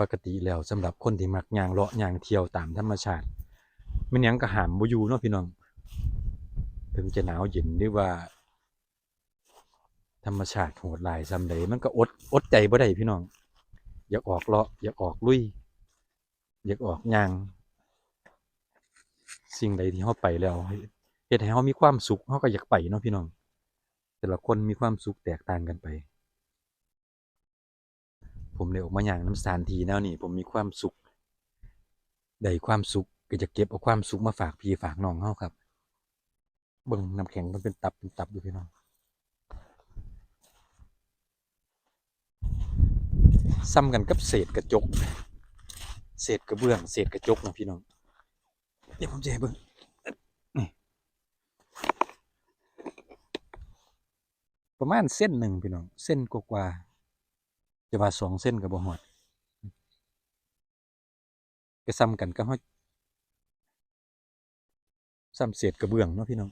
ปกติแล้วสำหรับคนที่มักย่างเลาะย่างเที่ยวตามธรรมชาติมันยังก็หามบ่อยู่เนาะพี่น้อง ถึงจะหนาวเย็นหรือว่า ธรรมชาติโหดหลายซำใดมันก็อดอดใจบ่ได้พี่น้อง อยากออกเลาะอยากออกลุย อยากออกย่าง สิ่งใดที่เฮาไปแล้วเฮ็ดให้เฮามีความสุขเฮาก็อยากไปเนาะพี่น้อง แต่ละคนมีความสุขแตกต่างกันไป ผมได้ออกมาอย่างน้ำสานที่แนวนี้ผมมีความสุขได้ความสุขก็จะเก็บเอาความสุขมาฝากพี่ฝากน้องเฮาครับเบิ่งน้ำแข็งมันเป็นตับเป็นตับอยู่พี่น้องซ้ำกันกับเศษกระจก เศษกระเบื้อง เศษกระจกนะพี่น้อง เดี๋ยวผมจะให้เบิ่งประมาณเส้นหนึ่งพี่น้อง เส้นกว่า จะว่าสองเส้นกับบ่หอดก็ซ้ำกันก็ห้อยซ้ำเศษกระเบื้องเนาะพี่น้อง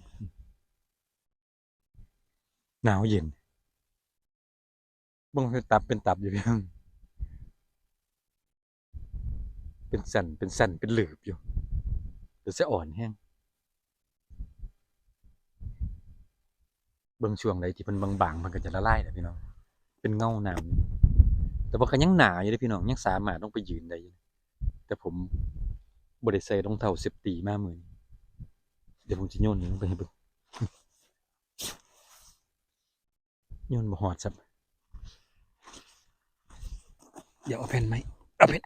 หนาวเย็นบิ่งเป็นตับเป็นตับอยู่พี่น้องเป็นสันเป็นสันเป็นหลืบอยู่เดี๋ยวจะอ่อนแห้งเบิ่งช่วงใดที่มันบางๆมันก็จะละลายนะพี่น้อง เป็นเงาหนาม แต่ว่าก็ยังหนาอยู่เลยพี่น้องยังสามารถต้องไปยืนได้แต่ผมบริใส่รองเท้าเซฟตีมาเหมือนเดี๋ยวผมจะโยนลงไปให้เบิ่งโยนบ่หอดซับเดี๋ยวเอาแผ่นไหมเอาแผ่น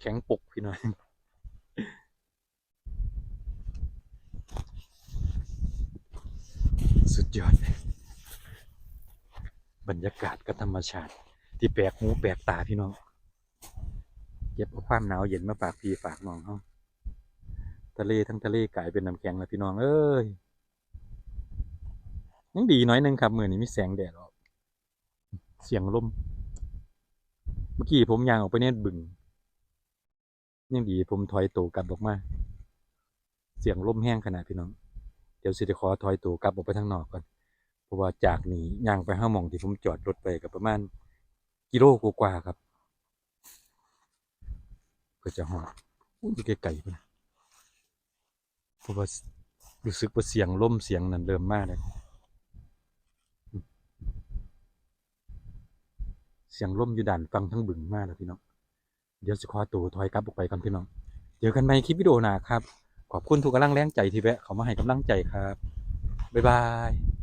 แข็งปกพี่น้อยสุดยอด บรรยากาศกับธรรมชาติ ที่แปลกหูแปลกตาพี่น้องเก็บเอาความหนาวเย็นมาฝากพี่ฝากน้องเขาทะเลทั้งทะเลกลายเป็นน้ำแข็งแล้วพี่น้องเอ้ยยังดีน้อยนึงครับมือนี้มีแสงแดดออก เสียงลมเมื่อกี้ผมยางออกไปเนี่ยบึงยังดีผมถอยตัวกลับออกมา เสียงลมแห้งขนาดพี่น้อง เดี๋ยวสิจะขอถอยตัวกลับออกไปทางนอกก่อน ราะว่าจากนี้ย่างไปห้ามองที่ผมจอดรถไปกับประมาณกิโลกว่าครับเพื่อจะหอดอุ้ยอยู่ไกลๆนะเพราะว่ารู้สึกว่าเสียงลมเสียงนั้นเริ่มมากเลยเสียงลมอยู่ด่านฟังทั้งบึงมากแล้วพี่น้อง เดี๋ยวจะขอตัวถอยกลับออกไปกันพี่น้องเจอกันใหม่คลิปวิดีโอหน้าครับ ขอบคุณทุกกำลังแรงใจที่แวะเขามาให้กำลังใจครับ บ๊ายบาย